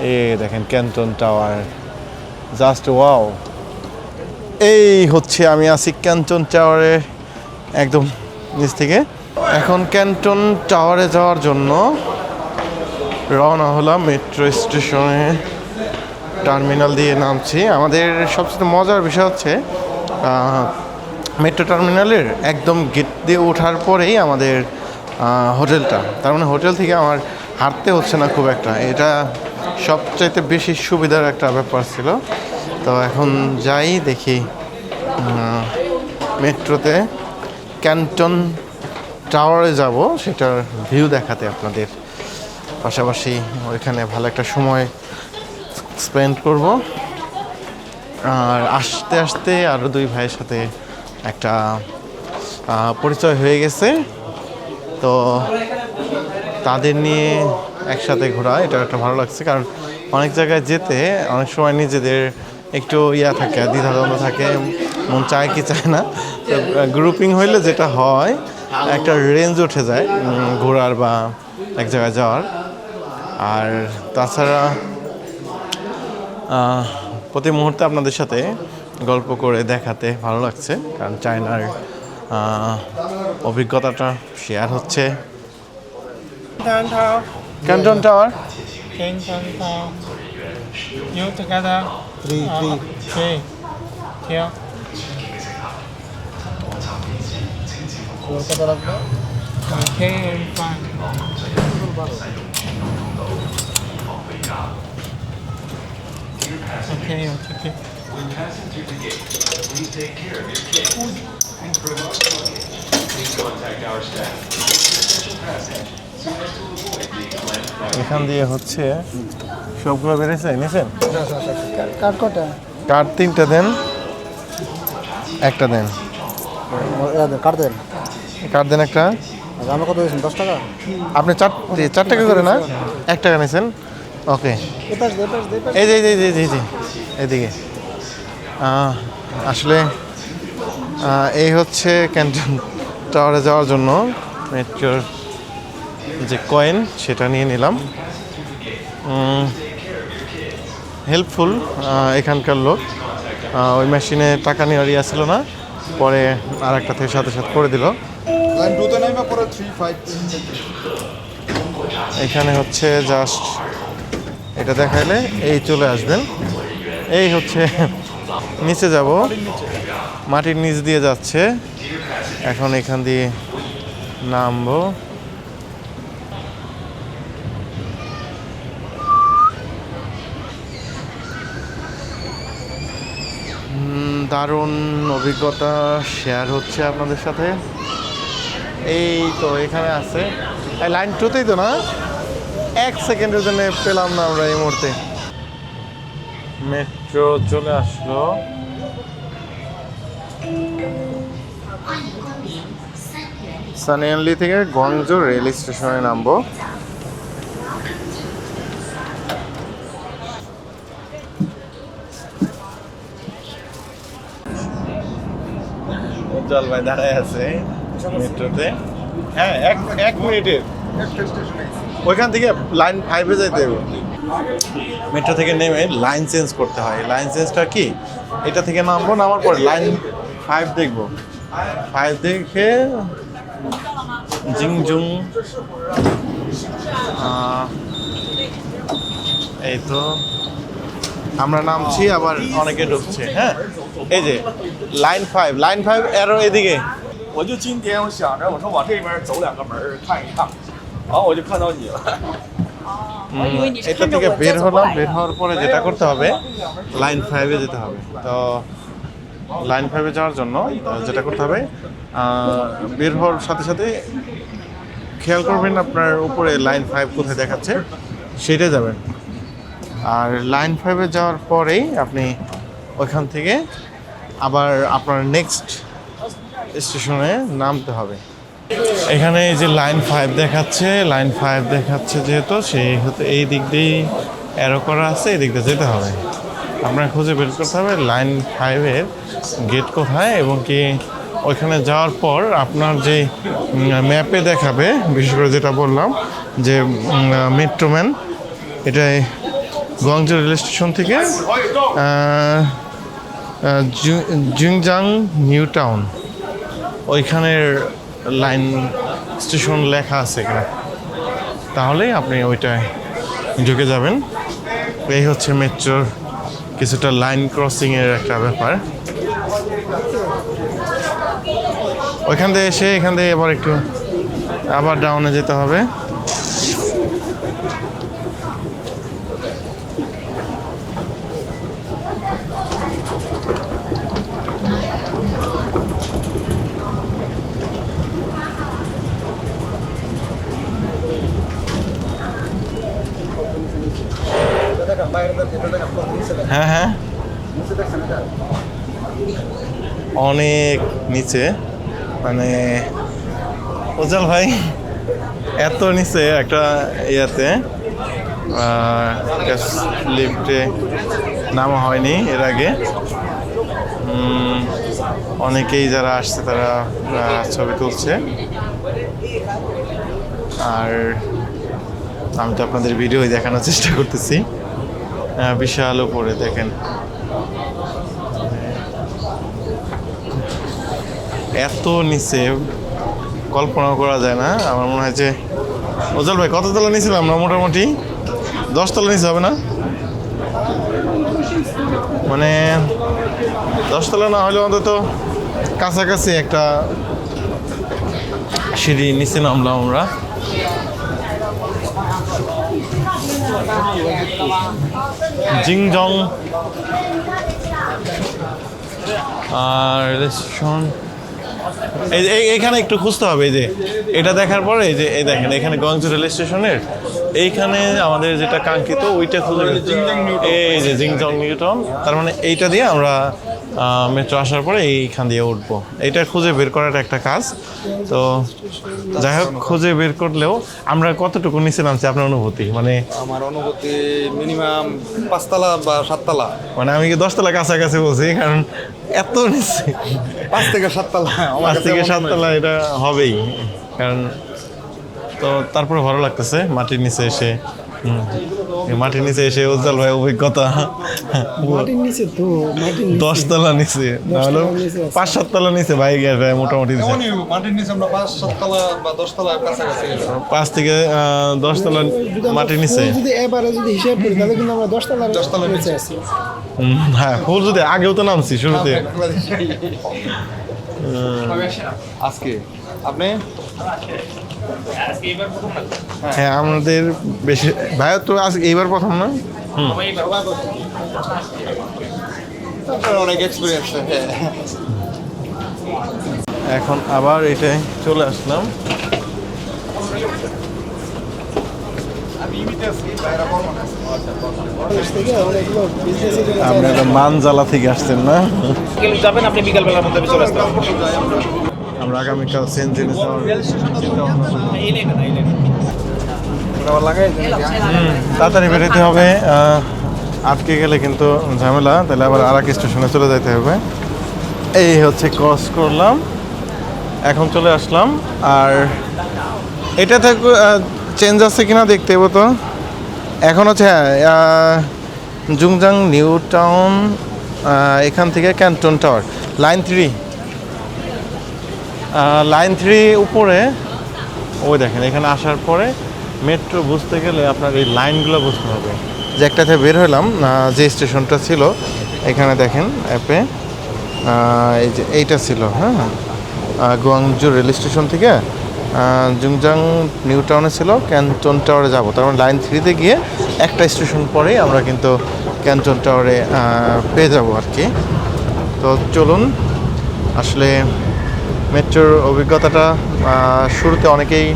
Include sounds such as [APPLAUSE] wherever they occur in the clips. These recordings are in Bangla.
এ দেখেন ক্যান্টন টাওয়ার। Just wow. এই হচ্ছে আমি আছি ক্যান্টন টাওয়ারে একদম নিচ থেকে। এখন ক্যান্টন টাওয়ারে যাওয়ার জন্য রওনা হলাম মেট্রো স্টেশনে। টার্মিনাল দিয়ে নামছি। আমাদের সবচেয়ে মজার বিষয় হচ্ছে মেট্রো টার্মিনালের একদম গেট দিয়ে ওঠার পরেই আমাদের হোটেলটা। তার মানে হোটেল থেকে আমার হাঁটতে হচ্ছে না খুব একটা। এটা সবচাইতে বেশি সুবিধার একটা ব্যাপার ছিল। তো এখন যাই, দেখি মেট্রোতে ক্যান্টন টাওয়ারে যাব, সেটার ভিউ দেখাতে আপনাদের। পাশাপাশি ওইখানে ভালো একটা সময় স্পেন্ড করব। আর আসতে আসতে আরও দুই ভাইয়ের সাথে একটা পরিচয় হয়ে গেছে। তো তাদের নিয়ে একসাথে ঘোরা, এটা একটা ভালো লাগছে। কারণ অনেক জায়গায় যেতে অনেক সময় নিজেদের একটু ইয়া থাকে, দ্বিধাদ্বন্দ্ব থাকে, মন চায় কি চায় না। তো গ্রুপিং হইলে যেটা হয়, একটা রেঞ্জ উঠে যায় ঘোরার বা এক জায়গায় যাওয়ার। আর তাছাড়া প্রতি মুহূর্তে আপনাদের সাথে গল্প করে দেখাতে ভালো লাগছে, কারণ চায়নার অভিজ্ঞতাটা শেয়ার হচ্ছে। Canton Tower. Canton Tower. You together. Three, uh, three. Three. Here. Okay, fine. Okay, okay. When passing through the gate, please take care of your kids. And for luggage, please contact our staff. এখান দিয়ে হচ্ছে সবগুলো বেড়েছে নিয়েছেন? কার কটা তিনটা দেন? একটা দেন। কার দেন? কার্ড দেন একটা? আচ্ছা, আমরা কত দিয়েছেন দশ টাকা? আপনি চার চার টাকা করে না? এক টাকা নিয়েছেন? ওকে। এই যে এই যে এই যে, এদিকে আসলে এই হচ্ছে ক্যান্টন টাওয়ারে যাওয়ার জন্য। মেট্রোর যে কয়েন সেটা নিয়ে নিলাম। হেল্পফুল এখানকার লোক। ওই মেশিনে টাকা নেওয়ার ইয়া ছিল না। পরে আর একটা থেকে সাথে সাথে করে দিল। এখানে হচ্ছে জাস্ট এটা দেখাইলে এই চলে আসবেন। এই হচ্ছে [LAUGHS] নিচে যাব। মাটির নিচ দিয়ে যাচ্ছে। এখন এখান দিয়ে নামবো। দারুণ অভিজ্ঞতা শেয়ার হচ্ছে আপনাদের সাথে। এই তো এখানে আছে। লাইন টুতেই তো না? এক সেকেন্ডের জন্য পেলাম না আমরা এই মুহূর্তে। মেট্রো চলে আসলো। সানিয়ানলি থেকে গঞ্জ রেল স্টেশনে নামবো। উজ্জ্বল ভাই দাঁড়ায় আছে মেট্রোতে। হ্যাঁ এক এক মিনিটের ওইখান থেকে লাইন ফাইভে যাইতে হবে। মেট্রো থেকে নেমে লাইন চেঞ্জ করতে হয়। লাইন চেঞ্জটা কি? এটা থেকে নামবো, নামার পরে লাইন ফাইভ দেখব। ফাইভ দেখে জিং জুং এই তো আমরা নামছি আবার অনেকে ঢুকছে হ্যাঁ এই যে লাইন ফাইভ লাইন ফাইভ এরো এদিকে 我就今天我想着，我说往这边走两个门儿看一看，然后我就看到你了。 এটা থেকে বের হলাম বের হওয়ার পরে যেটা করতে হবে লাইন ফাইভে যেতে হবে তো লাইন ফাইভে যাওয়ার জন্য আহ, যেটা করতে হবে আহ, বের হওয়ার সাথে সাথে খেয়াল করবেন আপনার উপরে লাইন ফাইভ কোথায় দেখাচ্ছে সেটা যাবেন আর লাইন ফাইভে যাওয়ার পরেই আপনি ওইখান থেকে আবার আপনার নেক্সট স্টেশনে নামতে হবে। এখানে এই যে লাইন ফাইভ দেখাচ্ছে, লাইন ফাইভ দেখাচ্ছে যেহেতু, সেই হতে এই দিক দিয়েই অ্যারো করা আছে, এই দিক দিয়ে যেতে হবে। আপনার খুঁজে বের করতে হবে লাইন ফাইভের গেট কোথায় এবং কি ওইখানে যাওয়ার পর আপনার যে ম্যাপে দেখাবে, বিশেষ করে যেটা বললাম যে মেট্রোম্যান এটাই গুয়াংজু রেল স্টেশন থেকে জুংজাং নিউ টাউন। ওইখানের লাইন স্টেশন লেখা আছে এখানে। তাহলে আপনি ওইটায় ঢুকে যাবেন। এই হচ্ছে মেট্রোর কিছুটা লাইন ক্রসিংয়ের একটা ব্যাপার। ওইখান থেকে এসে এখান থেকে এবার একটু আবার ডাউনে যেতে হবে। হ্যাঁ হ্যাঁ। অনেক নিচে। মানে উজ্জ্বল ভাই এত নিচে একটা ইয়াতে। লিফটে নামা হয়নি এর আগে। অনেকেই যারা আসছে তারা ছবি তুলছে। আর আমি তো আপনাদের ভিডিও দেখানোর চেষ্টা করতেছি। বিশাল উপরে, দেখেন। এত নিচে কল্পনা করা যায় না। আমার মনে হয় যে, ওজল ভাই, কত তলা নিয়েছিলাম আমরা মোটামুটি? দশ তলা নিচে হবে না? মানে দশতলা না হলে অন্তত কাছাকাছি একটা সিঁড়ি নিচে নামলাম আমরা। জিংজং আর রেল এই- এইখানে একটু খুঁজতে হবে এই যে এটা দেখার পরে এই যে এই দেখেন এখানে গঞ্জ রেল স্টেশনের এইখানে আমাদের যেটা কাঙ্ক্ষিত ওইটা খুঁজে এই যে জিংজং নিউটন তার মানে এইটা দিয়ে আমরা মেট্রো আসার পরে এইখান দিয়ে উঠবো। এটা খুঁজে বের করাটা একটা কাজ। তো যাই হোক খুঁজে বের করলেও আমরা কতটুকু নিচে নামছি আপনার অনুভূতি? মানে আমার অনুভূতি মিনিমাম পাঁচতলা বা সাততলা। মানে আমি কি দশতলা কাছাকাছি বলছি? কারণ এত নিচে পাঁচ থেকে সাততলা পাঁচ থেকে সাততলা এটা হবেই। কারণ তো তারপরে ভালো লাগতেছে মাটির নিচে এসে মাটির নিচে এসে উজ্জ্বল ভাই অভিজ্ঞতা। মাটির নিচে তো মাটির দশতলা নিচে। পাঁচ সাততলা নিচে বাইক গেছে মোটামুটি নিচে। এমনই মাটির নিচে আমরা পাঁচ সাততলা বা দশতলা কাছাকাছি পাঁচ থেকে আহ, দশতলা মাটির নিচে। যদি এবারে যদি হিসাব করি তাহলে কিন্তু আমরা দশ তলার দশতলার নিচে নিচে। আছি। হুম, হ্যাঁ ফুল যদি আগেও তো নামছি শুরুতে। আজকে। আপনি? হ্যাঁ আমাদের বেশি ভাইয়া তো আজ এইবার প্রথম না? অনেক এক্সপিরিয়েন্স হ্যাঁ। এখন আবার এটাই চলে আসলাম। থেকে অনেকগুলো মানজালা থেকে আসছেন না? যাবেন আপনি বিকালবেলার মধ্যে চলে আসতে আমরা আগামীকাল সেন্ট করছি। তাড়াতাড়ি বেরোতে হবে আটকে গেলে কিন্তু ঝামেলা তাহলে আবার আর এক স্টেশনে চলে যেতে হবে। এই হচ্ছে ক্রস করলাম এখন চলে আসলাম আর এটা থেকে চেঞ্জ আছে কিনা দেখতে হবে তো? এখন হচ্ছে হ্যাঁ জুংজাং, নিউ টাউন এখান থেকে Canton tower, line three. Line three উপরে, ওই দেখেন, এখানে আসার পরে মেট্রো বুঝতে গেলে আপনার এই লাইনগুলো বুঝতে হবে। যে একটাতে বের হলাম যে স্টেশনটা ছিল, এখানে দেখেন অ্যাপে এই যে এইটা ছিল হ্যাঁ গুয়াংজু রেল স্টেশন থেকে। জুংজাং নিউ টাউনে ছিল, ক্যান্টন টাওয়ারে যাব। তার মানে লাইন থ্রিতে গিয়ে একটা স্টেশন পরেই আমরা কিন্তু ক্যান্টন টাওয়ারে পেয়ে যাব আর কি। তো চলুন, আসলে মেট্রোর অভিজ্ঞতাটা শুরুতে অনেকেই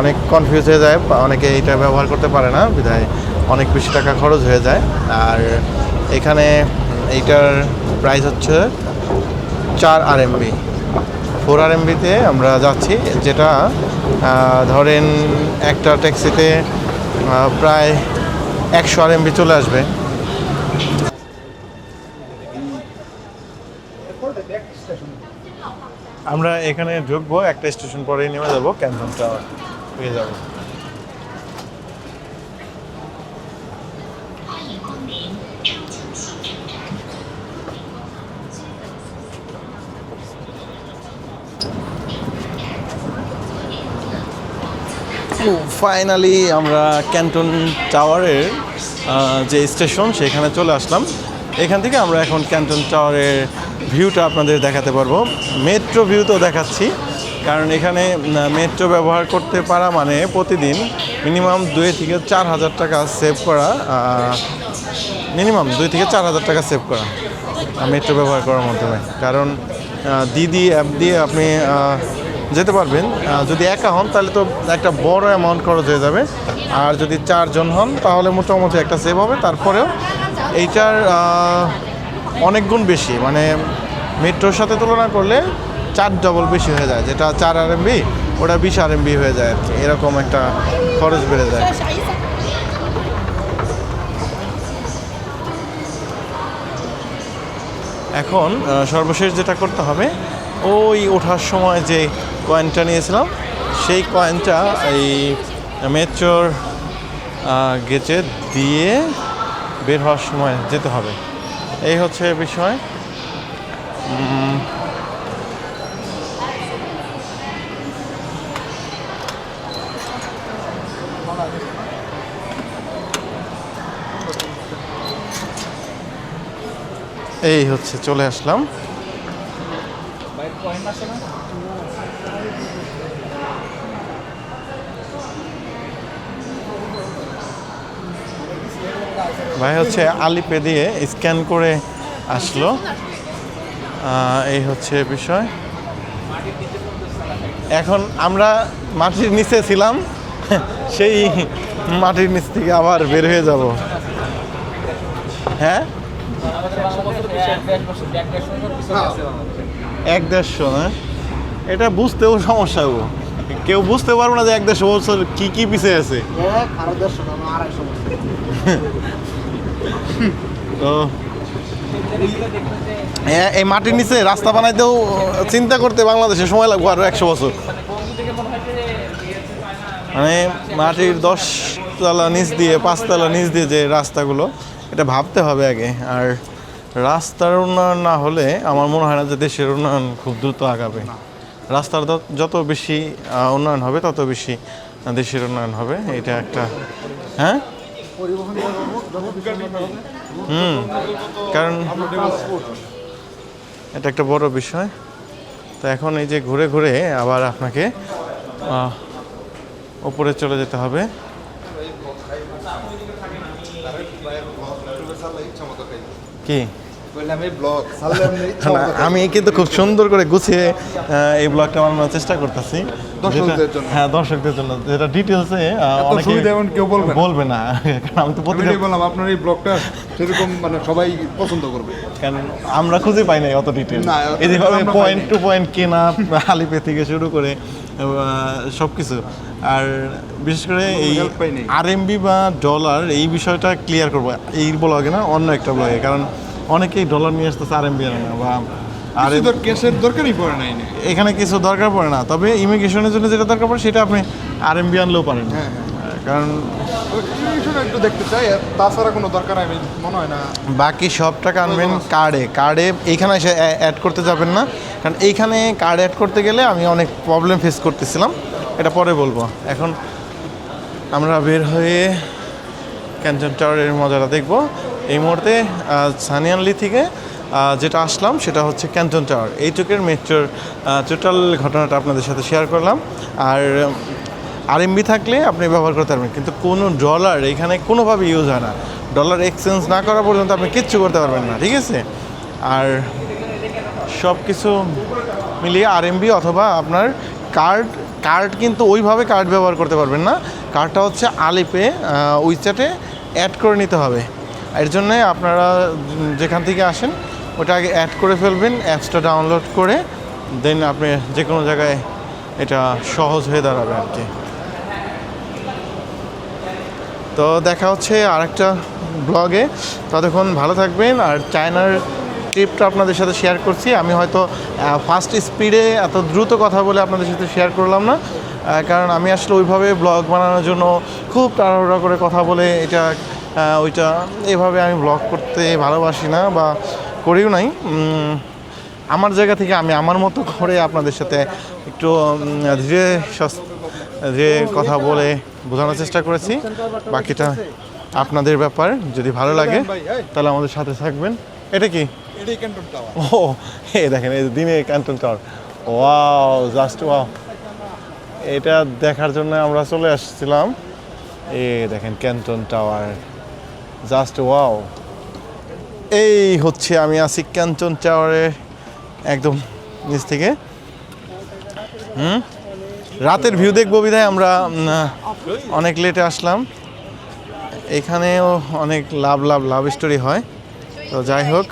অনেক কনফিউজ হয়ে যায়, বা অনেকে এটা ব্যবহার করতে পারে না, বিধায় অনেক বেশি টাকা খরচ হয়ে যায়। আর এখানে এইটার প্রাইস হচ্ছে চার আর এমবি ফোর আর এমবিতে আমরা যাচ্ছি, যেটা ধরেন একটা ট্যাক্সিতে প্রায় একশো আর এমবি চলে আসবে। আমরা এখানে ঢুকবো, একটা স্টেশন পরেই নেমে যাব, ক্যান্টন টাওয়ার। হয়ে যাব। ফাইনালি আমরা ক্যান্টন টাওয়ারের যে স্টেশন সেখানে চলে আসলাম। এখান থেকে আমরা এখন ক্যান্টন টাওয়ারের ভিউটা আপনাদের দেখাতে পারব। মেট্রো ভিউ তো দেখাচ্ছি, কারণ এখানে মেট্রো ব্যবহার করতে পারা মানে প্রতিদিন মিনিমাম দুই থেকে চার হাজার টাকা সেভ করা মিনিমাম দুই থেকে চার হাজার টাকা সেভ করা মেট্রো ব্যবহার করার মাধ্যমে। কারণ দিদি অ্যাপ দিয়ে আপনি যেতে পারবেন। যদি একা হন, তাহলে তো একটা বড় অ্যামাউন্ট খরচ হয়ে যাবে। আর যদি চারজন হন, তাহলে মোটামুটি একটা সেভ হবে। তারপরেও এইটার অনেক গুণ বেশি। মানে মেট্রোর সাথে তুলনা করলে চার ডবল বেশি হয়ে যায়। যেটা চার আর এমবি ওটা বিশ আর এমবি হয়ে যায় আর কি। এরকম একটা খরচ বেড়ে যায়। এখন সর্বশেষ যেটা করতে হবে, ওই ওঠার সময় যে কয়েনটা নিয়েছিলাম। সেই কয়েনটা এই মেট্রোর গেটে দিয়ে বের হওয়ার সময় যেতে হবে। এই হচ্ছে বিষয়। এই হচ্ছে, চলে আসলাম। ভাই হচ্ছে আলিপে দিয়ে স্ক্যান করে আসলো। এই হচ্ছে বিষয়। এখন আমরা মাটির নিচে ছিলাম সেই মাটির নিচ থেকে আবার বের হয়ে যাব। হ্যাঁ? এক দেড়শো না? এটা বুঝতেও সমস্যা গো। কেউ বুঝতে পারব না যে এক দেড়শো বছর কি কি পিছিয়ে আছে। [LAUGHS] তো এই মাটির নিচে রাস্তা বানাইতেও চিন্তা করতে বাংলাদেশে সময় লাগবে আরও একশো বছর। মানে মাটির দশ তলা নিচ দিয়ে, পাঁচতলা নিচ দিয়ে যে রাস্তাগুলো, এটা ভাবতে হবে আগে। আর রাস্তার উন্নয়ন না হলে আমার মনে হয় না যে দেশের উন্নয়ন খুব দ্রুত আগাবে। রাস্তার যত বেশি উন্নয়ন হবে, তত বেশি দেশের উন্নয়ন হবে। এটা একটা হ্যাঁ? হুম কারণ এটা একটা বড় বিষয়। তো এখন এই যে ঘুরে ঘুরে আবার আপনাকে ওপরে চলে যেতে হবে। কি? আমি কিন্তু খুব সুন্দর করে গুছিয়ে এই ব্লগটা বানানোর চেষ্টা করতেছি। দর্শকদের জন্য। হ্যাঁ দর্শকদের জন্য। যেটা ডিটেলসে অনেকে কেউ বলবে না। বলবে না। [LAUGHS] কারণ আমি তো এটাই বললাম আপনার এই ব্লগটা সেরকম মানে সবাই পছন্দ করবে। কারণ আমরা খুঁজে পাই নাই অত ডিটেল এই যেভাবে পয়েন্ট টু পয়েন্ট কেনা আলিপে থেকে শুরু করে সব কিছু আর বিশেষ করে এই। আরএমবি বা ডলার এই বিষয়টা ক্লিয়ার করব। এই ব্লগে না অন্য একটা ব্লগে কারণ অনেকেই ডলার নিয়ে আসতেছে আরএমবি আনে না বা আর তো ক্যাশের দরকারই পড়ে না এখানে কিছু দরকার পড়ে না তবে ইমিগ্রেশনের জন্য যেটা দরকার পড়ে সেটা আপনি আর আরএমবি আনলেও পারেন। হ্যাঁ, কারণ এই বিষয়টা একটু দেখতে চাই আর তাছাড়া কোনো দরকার আমি মনে হয় না। বাকি সব টাকা আনবেন কার্ডে কার্ডে এইখানে এসে অ্যাড করতে যাবেন না কারণ এইখানে কার্ড অ্যাড করতে গেলে আমি অনেক প্রবলেম ফেস করতেছিলাম এটা পরে বলব। এখন আমরা বের হয়ে ক্যান্টন টাওয়ারের মজাটা দেখব। এই মুহূর্তে সানিয়ানলি থেকে যেটা আসলাম সেটা হচ্ছে ক্যান্টন টাওয়ার। এইটুকের মেট্রোর টোটাল ঘটনাটা আপনাদের সাথে শেয়ার করলাম। আর আর আরএমবি থাকলে আপনি ব্যবহার করতে পারবেন, কিন্তু কোনো ডলার এখানে কোনোভাবে ইউজ হয় না। ডলার এক্সচেঞ্জ না করা পর্যন্ত আপনি কিচ্ছু করতে পারবেন না, ঠিক আছে? আর সব কিছু মিলিয়ে আর আরএমবি অথবা আপনার কার্ড কার্ড কিন্তু ওইভাবে কার্ড ব্যবহার করতে পারবেন না। কার্ডটা হচ্ছে আলিপে উইচ্যাটে অ্যাড করে নিতে হবে। এর জন্যে আপনারা যেখান থেকে আসেন, ওটা আগে অ্যাড করে ফেলবেন অ্যাপসটা ডাউনলোড করে দেন আপনি যে কোনো জায়গায় এটা সহজ হয়ে দাঁড়াবে আর কি। তো দেখা হচ্ছে আর একটা ব্লগে ততক্ষণ ভালো থাকবেন, আর চায়নার ট্রিপটা আপনাদের সাথে শেয়ার করছি। আমি হয়তো ফার্স্ট স্পিডে এত দ্রুত কথা বলে আপনাদের সাথে শেয়ার করলাম না কারণ আমি আসলে ওইভাবে ব্লগ বানানোর জন্য খুব তাড়াহুড়া করে কথা বলে এটা ওইটা এভাবে আমি ব্লগ করতে ভালোবাসি না বা করিও নাই। আমার জায়গা থেকে আমি আমার মতো করে আপনাদের সাথে একটু ধীরে যে কথা বলে বোঝানোর চেষ্টা করেছি। বাকিটা আপনাদের ব্যাপার যদি ভালো লাগে তাহলে আমাদের সাথে থাকবেন। এটা কি? ও এই দেখেন এই দিনে Canton tower wow just wow. এটা দেখার জন্য আমরা চলে আসছিলাম। এ দেখেন ক্যান্টন টাওয়ার জাস্ট ওয়াও। এই হচ্ছে আমি আছি ক্যাঞ্চন টাওয়ারের একদম নিচ থেকে। হুম? রাতের ভিউ দেখব বিধায় আমরা অনেক লেটে আসলাম। এখানেও অনেক লাভ লাভ লাভ স্টোরি হয়। তো যাই হোক।